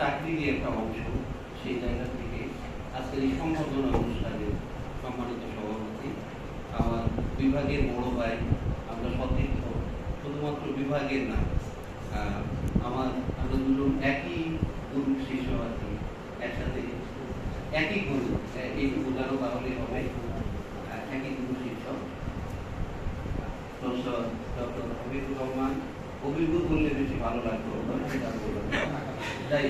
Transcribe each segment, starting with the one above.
চাকরিরই একটা অংশ, সেই জায়গা থেকে আজকের এই সম্বর্ধনা অনুষ্ঠানে সম্মানিত সভাপতি, আমার বিভাগের বড় ভাই, আমরা সতীর্থ, শুধুমাত্র বিভাগের না আমার আমরা দুজন একই গুরু শিষ্য আছি, একসাথে, একই গুরু এই বোঝানো তাহলে হবে একই গুরু প্রফেসর ডক্টর হাবিবুর রহমান। অভিজ্ঞ বললে বেশি ভালো লাগতো যাই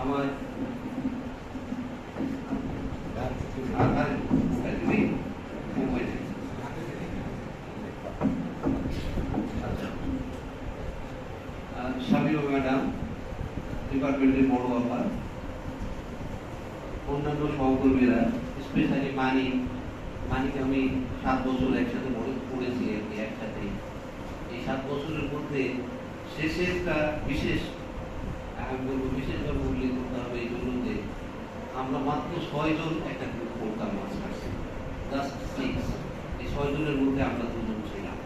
আমার সাবিও ম্যাডাম, ডিপার্টমেন্টের বড় ব্যাপার অন্যান্য সহকর্মীরা স্পেশালি মানি, মানিকে আমি সাত বছর একসাথে পড়ে- পড়েছি আর কি একসাথে এই সাত বছরের মধ্যে শেষেরটা বিশেষ, আমি বলব বিশেষভাবে উল্লেখ করতে হবে এই জন্য যে আমরা মাত্র ছয়জন একটা গ্রুপ করতাম মাস্টার্স জাস্ট সিক্স এই ছয়জনের মধ্যে আমরা দুজন ছিলাম।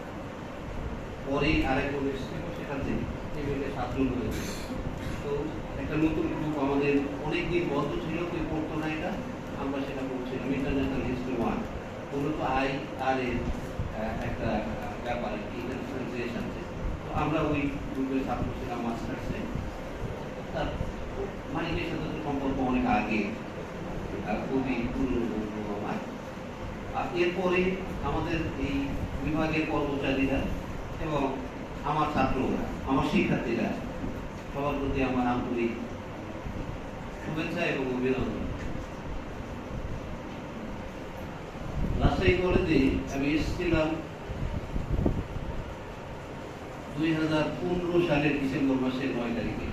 পরে আরেকজন এসেছিল সেটাতে টেবিলে সাতজন হয়েছে তো একটা নতুন গ্রুপ আমাদের অনেক দিন বন্ধ ছিল, কেউ করতো না এটা, আমরা সেটা করছিলাম। ইন্টারন্যাশনাল হিস্ট্রি ওয়ান মূলত আই আর এর একটা ব্যাপার ইন্টারন্যাশনাল আমরা ওই গ্রুপের ছাত্র ছিলাম মাস্টার্সে তার মালিকের সাথে তো সম্পর্ক অনেক আগে। খুবই পুরনো আর এরপরে আমাদের এই বিভাগের কর্মচারীরা এবং আমার ছাত্ররা, আমার শিক্ষার্থীরা, সবার প্রতি আমার আন্তরিক শুভেচ্ছা এবং অভিনন্দন। রাজশাহী কলেজে আমি এসেছিলাম দুই হাজার পনেরো সালের ডিসেম্বর মাসের নয় তারিখে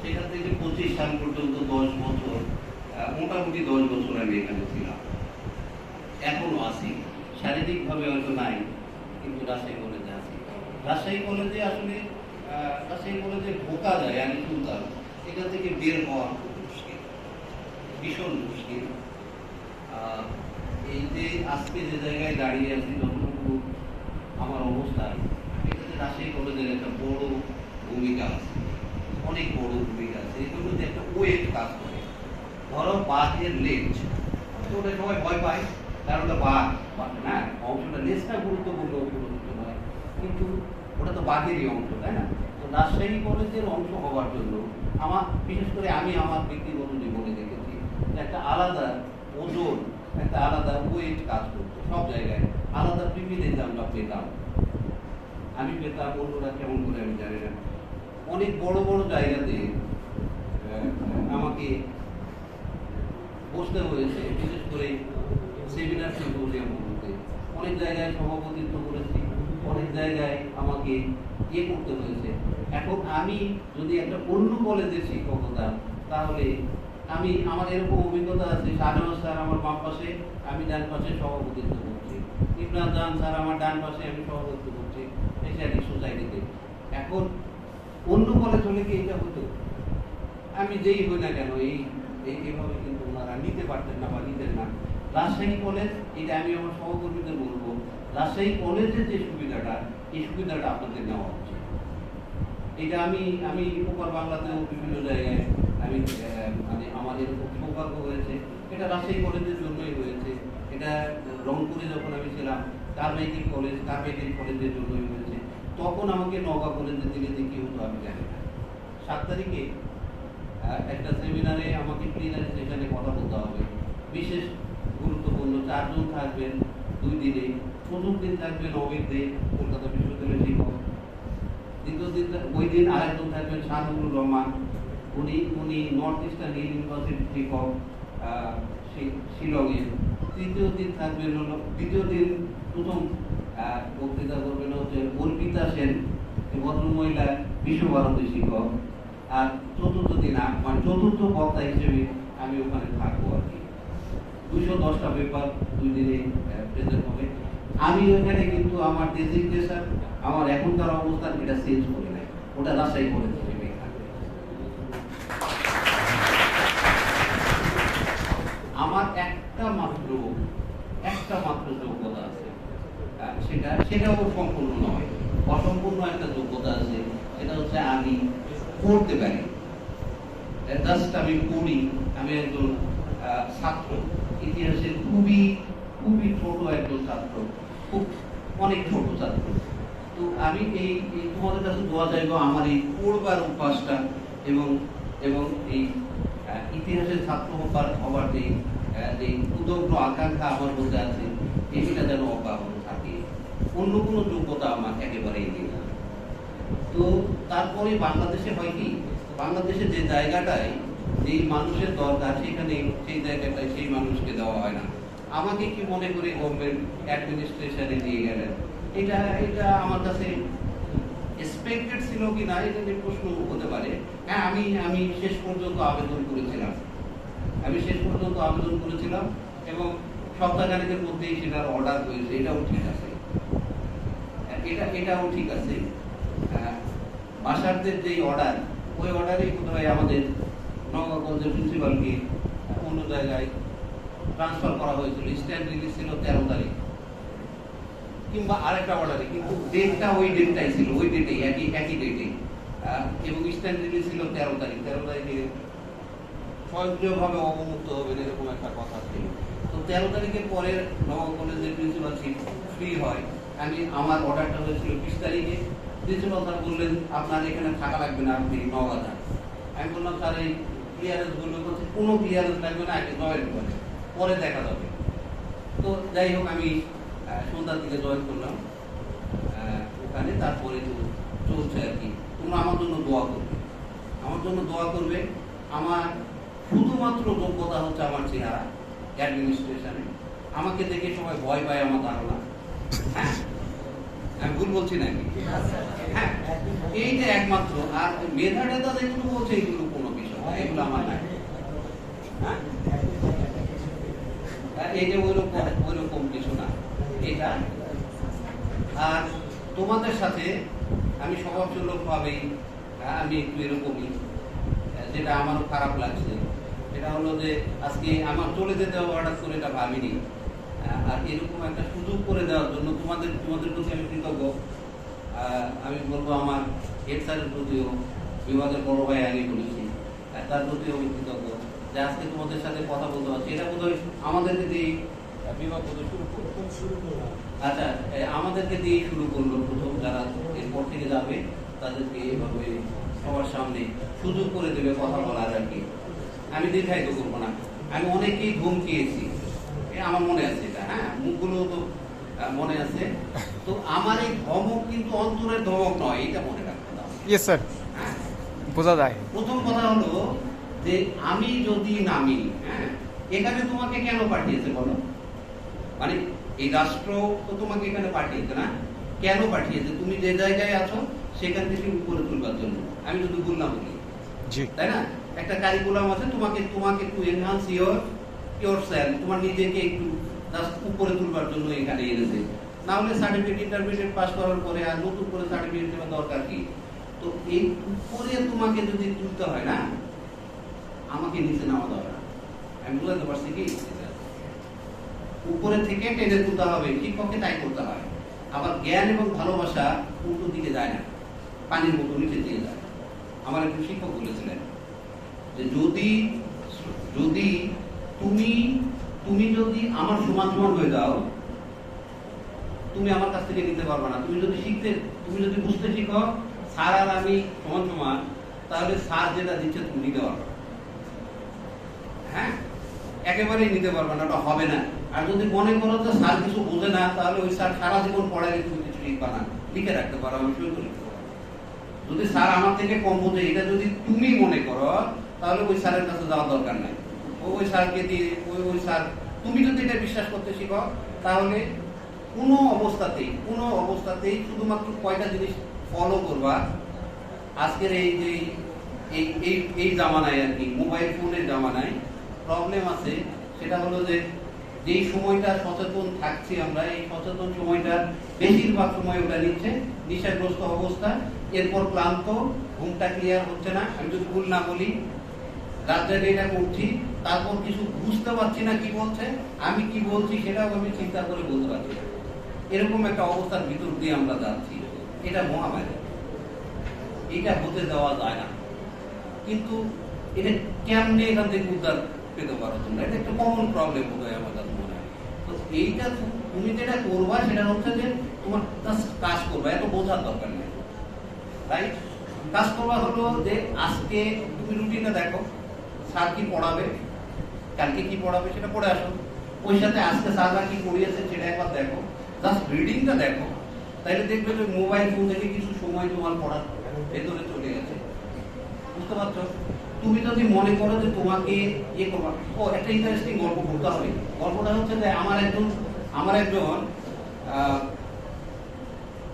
সেখান থেকে পঁচিশ সাল পর্যন্ত দশ বছর মোটামুটি দশ বছর আমি এখানে ছিলাম। এখনও আছি। শারীরিকভাবে হয়তো নাই, কিন্তু রাজশাহী কলেজে আছি। রাজশাহী কলেজে আসলে রাজশাহী কলেজে ঢোকা যায় আমি শুনতাম এখান থেকে বের হওয়া খুব মুশকিল, ভীষণ মুশকিল। এই যে আজকে যে জায়গায় দাঁড়িয়ে আছি আমার অবস্থান এটাতে রাজশাহী কলেজের একটা বড় ভূমিকা আছে। অনেক বড় ভূমিকা আছে। জন্য যে একটা ওয়েট কাজ করে। ধরো বাঘের লেজ। তো ওটা সবাই ভয় পায়। কারণ ওটা বাঘ বাঘ না, অংশটা লেজটা গুরুত্বপূর্ণ গুরুত্ব নয় কিন্তু ওটা তো বাঘেরই অংশ, তাই না? তো রাজশাহী কলেজের অংশ হওয়ার জন্য আমার, বিশেষ করে আমি আমার ব্যক্তিগত জীবনে দেখেছি একটা আলাদা ওজন, একটা আলাদা ওয়েট কাজ করতো সব জায়গায়। আলাদা প্রিভিলেজ আমরা পেতাম। আমি পেতাম অন্যরা কেমন করে আমি জানি না। অনেক বড় বড় জায়গাতে আমাকে বসতে হয়েছে, বিশেষ করে সেমিনার সিম্পোজিয়ামগুলোতে অনেক জায়গায় সভাপতিত্ব করেছি, অনেক জায়গায় আমাকে ইয়ে করতে হয়েছে। এখন আমি যদি একটা অন্য কলেজের শিক্ষক হতাম তাহলে আমি, আমার এরকম অভিজ্ঞতা আছে শাহজাহান স্যার আমার বাম পাশে, আমি ডান পাশে সভাপতিত্ব করছি। ইমরান জাহান স্যার আমার ডান পাশে, আমি সভাপতিত্ব করছি এশিয়াটিক সোসাইটিতে এখন অন্য কলেজ হলে কি এটা হতো। আমি যেই হই না কেন, এই এই, এভাবে কিন্তু ওনারা নিতে পারতেন না বা নিতেন না। রাজশাহী কলেজ, এটা আমি আমার সহকর্মীদের বলব, রাজশাহী কলেজের যে সুবিধাটা, এই সুবিধাটা আপনাদের নেওয়া উচিত। এটা আমি আমি উপর বাংলাতেও বিভিন্ন জায়গায় আমি আহ, মানে এরকম সৌভাগ্য হয়েছে। এটা রাজশাহী কলেজের জন্যই হয়েছে। এটা রংপুরে যখন আমি ছিলাম কারমাইকেল কলেজ কারমাইকেল কলেজের জন্যই হয়েছে। তখন আমাকে নওগাঁ কলেজে দিলে যে কি হতো আমি জানি না। সাত তারিখে একটা সেমিনারে আমাকে প্লিনারি সেশনে কথা বলতে হবে। বিশেষ গুরুত্বপূর্ণ চারজন থাকবেন দুই দিনে। প্রথম দিন থাকবেন অমিত দে কলকাতা বিশ্ববিদ্যালয়ের শিক্ষক। দ্বিতীয় দিন ওই দিন আরেকজন থাকবেন শাহরুল রহমান। উনি উনি নর্থ ইস্টার্ন আহ, শি- শিলংয়ে। তৃতীয় দিন থাকবেন হলো দ্বিতীয় দিন প্রথম বক্তৃতা করবেন হচ্ছে অর্পিতা সেন ভদ্রমহিলা বিশ্বভারতী শিক্ষক। আর চতুর্থ দিন আ- মানে চতুর্থ বক্তা হিসেবে আমি ওখানে থাকব আর কি। দুইশো দশটা পেপার দুই দিনে প্রেজেন্ট হবে। আমি ওখানে কিন্তু আমার ডেজিগনেশন আমার এখনকার অবস্থান এটা চেঞ্জ করে নাই। ওটা রাজশাহী করে হিসেবে থাকবে আমার একটা মাত্র একটা মাত্র যোগ্যতা আছে আহ, সেটা সেটাও সম্পূর্ণ নয়। অসম্পূর্ণ একটা যোগ্যতা আছে, সেটা হচ্ছে আমি পড়তে পারি। জাস্ট আমি পড়ি আমি একজন ছাত্র। ইতিহাসের খুবই খুবই ছোট একজন ছাত্র, খুব অনেক ছোট ছাত্র। তো আমি এই তোমাদের কাছে দোয়া চাইব আমার এই পড়বার অভ্যাসটা এবং এবং এই ইতিহাসের ছাত্র হবার হবার যে উদগ্র আকাঙ্ক্ষা আমার মধ্যে আছে, এইটা যেন অব্যাহত অন্য কোনো যোগ্যতা আমার একেবারেই নেই। তো তারপরে বাংলাদেশে হয় কি? বাংলাদেশে যে জায়গাটায় যেই মানুষের দরকার, সেখানে সেই জায়গাটায় সেই মানুষকে দেওয়া হয় না। আমাকে কি মনে করে গভর্নমেন্ট অ্যাডমিনিস্ট্রেশনে দিয়ে গেলেন? এটা এটা আমার কাছে এক্সপেক্টেড ছিল কি না, এটা নিয়ে প্রশ্ন হতে পারে। হ্যাঁ আমি আমি শেষ পর্যন্ত আবেদন করেছিলাম। আমি শেষ পর্যন্ত আবেদন করেছিলাম এবং সপ্তাহখানেকের মধ্যেই সেটার অর্ডার হয়েছে, এটাও ঠিক আছে। এটা এটাও ঠিক আছে। আহ, বাসারদের যেই অর্ডার ওই অর্ডারেই কোথায় আমাদের নগরগঞ্জের প্রিন্সিপালকে অন্য জায়গায় ট্রান্সফার করা হয়েছিল। স্ট্যান্ড রিলিজ ছিল তেরো তারিখ। কিংবা আরেকটা অর্ডারে কিন্তু ডেটটা ওই ডেটটাই ছিল ওই ডেটেই একই একই ডেটে এবং স্ট্যান্ড রিলিজ ছিল তেরো তারিখ। তেরো তারিখে স্বয়ংক্রিয়ভাবে অবমুক্ত হবেন এরকম একটা কথা ছিল। তো তেরো তারিখের পরে নবম কলেজের প্রিন্সিপালশিপ ফ্রি হয়। আমি আমার অর্ডারটা হয়েছিল বিশ তারিখে। প্রিন্সিপাল স্যার বললেন, আপনার এখানে থাকা লাগবে না, আপনি নগাদা আমি বললাম, স্যার, এই ক্লিয়ারেন্সগুলো করছে কোনো ক্লিয়ারেন্স লাগবে না, আগে জয়েন করে পরে দেখা যাবে। তো যাই হোক, আমি সন্ধ্যার দিকে জয়েন করলাম। ওখানে তারপরে তো চলছে আর কি। তোমরা আমার জন্য দোয়া করবে। আমার জন্য দোয়া করবে। আমার শুধুমাত্র যোগ্যতা হচ্ছে আমার চেহারা অ্যাডমিনিস্ট্রেশনে আমাকে দেখে সবাই ভয় পায় আমার ধারণা। আমি ভুল বলছি নাকি হ্যাঁ এইটা একমাত্র। আর বলছে কোনো বিষয় এগুলো আমার নাই হ্যাঁ? ওইরকম ওইরকম কিছু না। এটা আর তোমাদের সাথে আমি স্বভাবসুলভভাবেই আহ, আমি একটু এরকমই যেটা আমারও খারাপ লাগছে। এটা হলো যে আজকে আমার চলে যেতে হঠাৎ করে এটা ভাবিনি। আর এরকম একটা সুযোগ করে দেওয়ার জন্য তোমাদের তোমাদের প্রতি আমি কৃতজ্ঞ। আহ, আমি বলব আমার হেড স্যারের প্রতিও বিভাগের বড় ভাই আগে বলেছি। তার প্রতিও আমি কৃতজ্ঞ যে আজকে তোমাদের সাথে কথা বলতে পারছি। এটা বোধহয় আমাদেরকে দিয়ে বিভাগ শুরু করল। আচ্ছা আমাদেরকে দিয়ে শুরু করল প্রথম। যারা এরপর থেকে যাবে তাদেরকে এভাবে সবার সামনে সুযোগ করে দেবে কথা বলার আর কি। আমি দীর্ঘায়িত করব না। আমি অনেকেই ধমকিয়েছি। এ আমার মনে আছে। হ্যাঁ মুখগুলো তো মনে আছে। তো আমার এই ধমক কিন্তু অন্তরের ধমক নয় এটা মনে রাখতে ইয়েস স্যার বোঝা যায়। প্রথম কথা হলো যে আমি যদি নামি হ্যাঁ এখানে তোমাকে কেন পাঠিয়েছে বলো? মানে এই রাষ্ট্র তো তোমাকে এখানে পাঠিয়েছে না? কেন পাঠিয়েছে? তুমি যে জায়গায় আছো সেখান থেকে উপরে তুলবার জন্য। আমি যদি বললাম বলি তাই না? একটা কারিকুলাম আছে তোমাকে তোমাকে একটু এনহান্স ইয়োর ইয়োর সেলফ তোমার নিজেকে একটু উপরে তুলবার জন্য এখানে এনেছে। না হলে সার্টিফিকেট ইন্টারমিডিয়েট পাস করার পরে আর নতুন করে সার্টিফিকেট দেওয়ার দরকার কি? তো এই উপরে তোমাকে যদি তুলতে হয় না, আমাকে নিচে নামা দরকার আমি বুঝাতে পারছি কি? উপরে থেকে টেনে তুলতে হবে, ঠিক পক্ষে তাই করতে হয়। আবার জ্ঞান এবং ভালোবাসা উল্টো দিকে যায় না, পানির মতো নিচে দিয়ে যায়। আমার একজন শিক্ষক বলেছিলেন যে যদি যদি তুমি তুমি যদি আমার সমান সমান হয়ে যাও, তুমি আমার কাছ থেকে নিতে পারবে না। তুমি যদি শিখতে, তুমি যদি বুঝতে শিখো, স্যার আর আমি সমান সমান তাহলে স্যার যেটা দিচ্ছে তুমি নিতে পারবে হ্যাঁ? একেবারেই নিতে পারবে না, ওটা হবে না। আর যদি মনে করো যে স্যার কিছু বোঝে না, তাহলে ওই স্যার সারা জীবন পড়াইলে তুমি কিছু লিখবা না। লিখে রাখতে পারো, আমি সই করে। যদি স্যার আমার থেকে কম বোঝে, এটা যদি তুমি মনে করো, তাহলে ওই স্যারের কাছে যাওয়ার দরকার নাই। ওই স্যারকে দিয়ে, ওই ওই স্যার, তুমি যদি এটা বিশ্বাস করতে শিখো, তাহলে কোনো অবস্থাতেই কোনো অবস্থাতেই শুধুমাত্র কয়টা জিনিস ফলো করবা, আজকের এই যে, এই এই এই জামানায় আর কি মোবাইল ফোনের জামানায় প্রবলেম আছে, সেটা হলো যে, যেই সময়টা সচেতন থাকছি আমরা, এই সচেতন সময়টার বেশিরভাগ সময় ওটা নিচ্ছে নেশাগ্রস্ত অবস্থা, এরপর ক্লান্ত, ঘুমটা ক্লিয়ার হচ্ছে না, আমি যদি ভুল না বলি রাত জাগে এটা করছি, তারপর কিছু বুঝতে পারছি না কি বলছে, আমি কি বলছি সেটাও আমি চিন্তা করে বলতে পারছি না। এরকম একটা অবস্থার ভিতর দিয়ে আমরা যাচ্ছি। এটা মহামারী। এটা হতে দেওয়া যায় না। কিন্তু এটা কেমনে এখান থেকে উদ্ধার পেতে পারো তোমরা? এটা একটা কমন প্রবলেম বোধ হয় আমার মনে হয়। তো এইটা তুমি যেটা করবা, সেটা হচ্ছে যে তোমার কাজ করবা, এত বোঝার দরকার নেই। রাইট কাজ করবা হলো যে আজকে তুমি রুটিনটা দেখো। স্যার কি পড়াবে? কালকে কি পড়াবে সেটা পড়ে আসো ওই সাথে আজকে স্যাররা কি পড়িয়েছে সেটা একবার দেখো। জাস্ট রিডিংটা দেখো। তাইলে দেখবে যে মোবাইল ফোন থেকে কিছু সময় তোমার পড়ার ভেতরে চলে গেছে। বুঝতে পারছ? তুমি যদি মনে করো যে তোমাকে ইয়ে করবা। ও, একটা ইন্টারেস্টিং গল্প করতে হবে গল্পটা হচ্ছে যে আমার একজন আমার একজন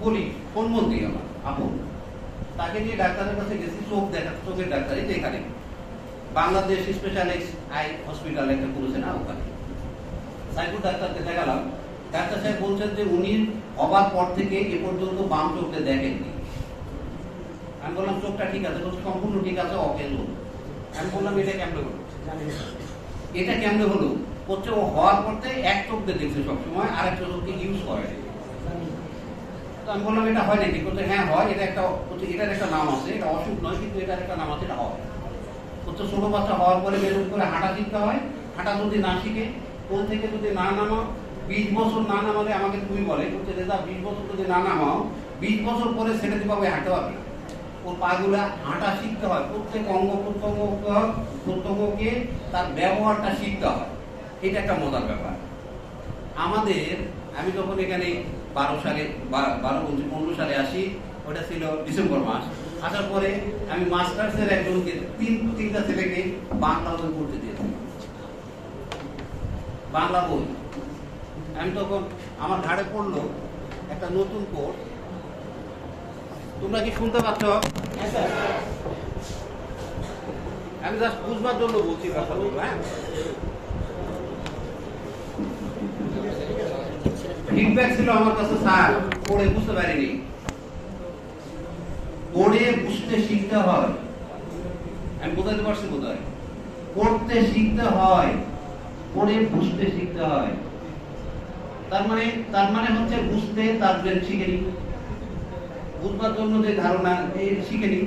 বলি ফোনবন্দি আমার আপন তাকে নিয়ে ডাক্তারের কাছে গেছি, চোখ দেখা, চোখের ডাক্তারই এখানে বাংলাদেশ স্পেশালিস্ট আই হসপিটাল একটা করেছে না ওখানে। সাইকুল ডাক্তারকে দেখালাম। ডাক্তার সাহেব বলছেন যে উনি হবার পর থেকে এ পর্যন্ত বাম চোখে দেখেননি। আমি বললাম চোখটা ঠিক আছে সম্পূর্ণ ঠিক আছে অকেজ আমি বললাম এটা কেমনে হলো? এটা কেমনে হলো? হচ্ছে ও হওয়ার পর থেকে এক চোখ দিয়ে দেখছে সবসময় আর একটা চোখকে ইউজ করে। তো আমি বললাম এটা হয় নাকি? হ্যাঁ হয় এটা একটা এটার একটা নাম আছে এটা অসুখ নয় কিন্তু এটার একটা নাম আছে এটা হয়। হচ্ছে ছোট বাচ্চা হওয়ার পরে বেরোন করে হাঁটা শিখতে হয়। হাঁটা যদি না শিখে, কোল থেকে যদি না নামাও, বিশ বছর না নামালে আমাকে তুমি বলে, বলছে দাদা বিশ বছর যদি না নামাও, বিশ বছর পরে দিবা, ওই হাঁটতে পারবে ওর পাগুলা হাঁটা শিখতে হয়। প্রত্যেক অঙ্গ, প্রত্যঙ্গ, প্রত্যঙ্গকে তার ব্যবহারটা শিখতে হয়। এটা একটা মজার ব্যাপার। আমাদের, আমি যখন এখানে বারো সালে বারো পনেরো সালে আসি, ওটা ছিল ডিসেম্বর মাস। আসার পরে আমি মাস্টার্সের একজনকে তিন তিনটা ছেলেকে বাংলা বই পড়তে দিয়েছিলাম বাংলা বই। আমি তখন আমার ঘাড়ে পড়ল একটা নতুন কোর্স। তোমরা কি শুনতে পাচ্ছ? আমি জাস্ট বুঝবার জন্য বলছি কথাগুলো হ্যাঁ? ফিডব্যাক ছিল আমার কাছে স্যার পড়ে বুঝতে পারিনি। পড়ে বুঝতে শিখতে হয়। আমি বোঝাতে পারছি বোধ হয় পড়তে শিখতে হয়। পড়ে বুঝতে শিখতে হয়। তার মানে তার মানে হচ্ছে বুঝতে তার ব্রেন শিখেনি বুঝবার জন্য যে ধারণা এই শিখেনি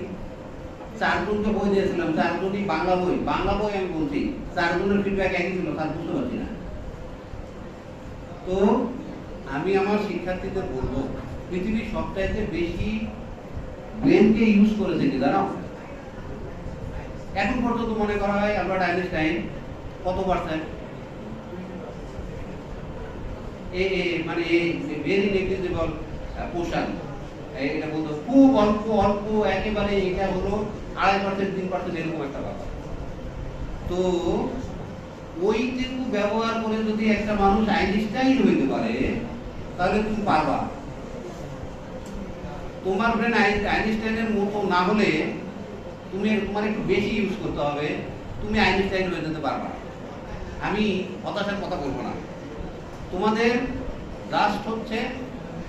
চারজনকে বই দিয়েছিলাম চারজনই বাংলা বই। বাংলা বই আমি বলছি চারজনের ফিডব্যাক একই ছিল তার বুঝতে পারছি না। তো আমি আমার শিক্ষার্থীদের বলব পৃথিবীর সবচাইতে বেশি ব্রেনকে ইউজ করেছে কি জানো? এখন পর্যন্ত মনে করা হয় আলবার্ট আইনস্টাইন কত পার্সেন্ট এ এ মানে ভেরি নেগলিজেবল পোর্শন এটা বলতো, খুব অল্প অল্প, একেবারে এটা হলো আড়াই পার্সেন্ট তিন পার্সেন্ট এরকম একটা ব্যাপার। তো ওইটুকু ব্যবহার করে যদি একটা মানুষ আইনস্টাইন হইতে পারে, তাহলে তুমি পারবা। তোমার ব্রেন আইনস্টাইনের মতো না হলে তুমি তোমার একটু বেশি ইউজ করতে হবে। তুমি আইনস্টাইন হয়ে যেতে পারবা আমি হতাশার কথা বলব না। তোমাদের জাস্ট হচ্ছে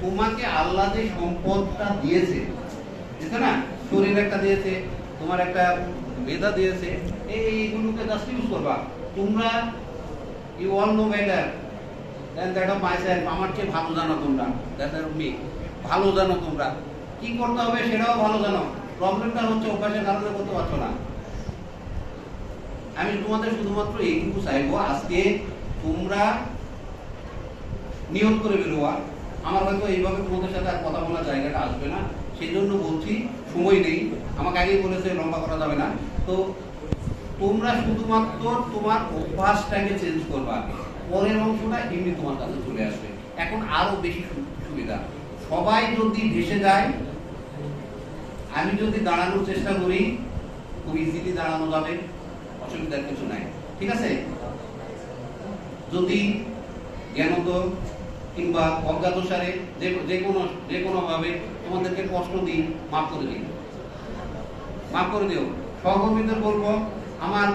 তোমাকে আল্লাহ যে সম্পদটা দিয়েছে দিয়েছে না? শরীর একটা দিয়েছে, তোমার একটা মেধা দিয়েছে এই এইগুলোকে জাস্ট ইউজ করবা। তোমরা you all know better than that of my আমার চেয়ে ভালো জানো তোমরা দ্যাট অফ মি ভালো জানো তোমরা। কি করতে হবে সেটাও ভালো জানো। প্রবলেমটা হচ্ছে অভ্যাসের কারণে করতে পারছ না। আমি তোমাদের শুধুমাত্র এইটুকু চাইব, আজকে তোমরা নিয়ত করে বেরোয়া আমার হয়তো এইভাবে তোমাদের সাথে আর কথা বলার জায়গাটা আসবে না। সেই জন্য বলছি, সময় নেই। আমাকে আগেই বলেছে, লম্বা করা যাবে না। তো তোমরা শুধুমাত্র তোমার অভ্যাসটাকে চেঞ্জ করবা। পরের অংশটা এমনি তোমার কাছে চলে আসবে। এখন আরও বেশি সুবিধা। সবাই যদি ভেসে যায় আমি যদি দাঁড়ানোর চেষ্টা করি, খুব ইজিলি দাঁড়ানো যাবে, অসুবিধার কিছু নাই। ঠিক আছে? যদি জ্ঞানত কিংবা অজ্ঞাতসারে যে যে কোনো যে কোনো ভাবে তোমাদেরকে কষ্ট দিই, মাফ করে দিই মাফ করে দিও। সহকর্মীদের বলব, আমার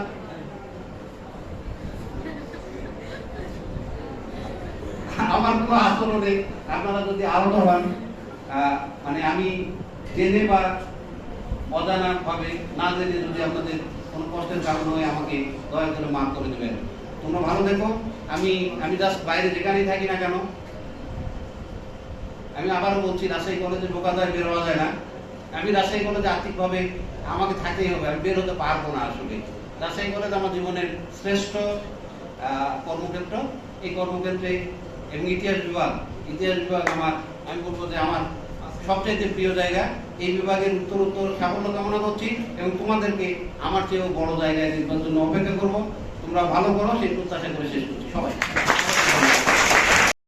আমার কোনো আচরণে আপনারা যদি আহত হন মানে আমি জেনে বা অজানা ভাবে না জেনে যদি আপনাদের কোনো কষ্টের কারণ হয়, আমাকে দয়া করে মাফ করে দেবেন। তোমরা ভালো দেখো আমি আমি জাস্ট বাইরে যেখানেই থাকি না কেন, আমি আবারও বলছি, রাজশাহী কলেজে ঢোকা যায় বের হওয়া যায় না। আমি রাজশাহী কলেজে আর্থিকভাবে আমাকে থাকতেই হবে, আমি বের হতে পারব না আসলে। রাজশাহী কলেজ আমার জীবনের শ্রেষ্ঠ কর্মক্ষেত্র। এই কর্মক্ষেত্রে এবং ইতিহাস বিভাগ ইতিহাস বিভাগ আমার, আমি বলব যে আমার সবচাইতে প্রিয় জায়গা। এই বিভাগের উত্তর উত্তর সাফল্য কামনা করছি এবং তোমাদেরকে আমার চেয়েও বড় জায়গায় নির্বাচন অপেক্ষা করব। তোমরা ভালো করো, সেই প্রত্যাশা করে শেষ করছি। সবাই।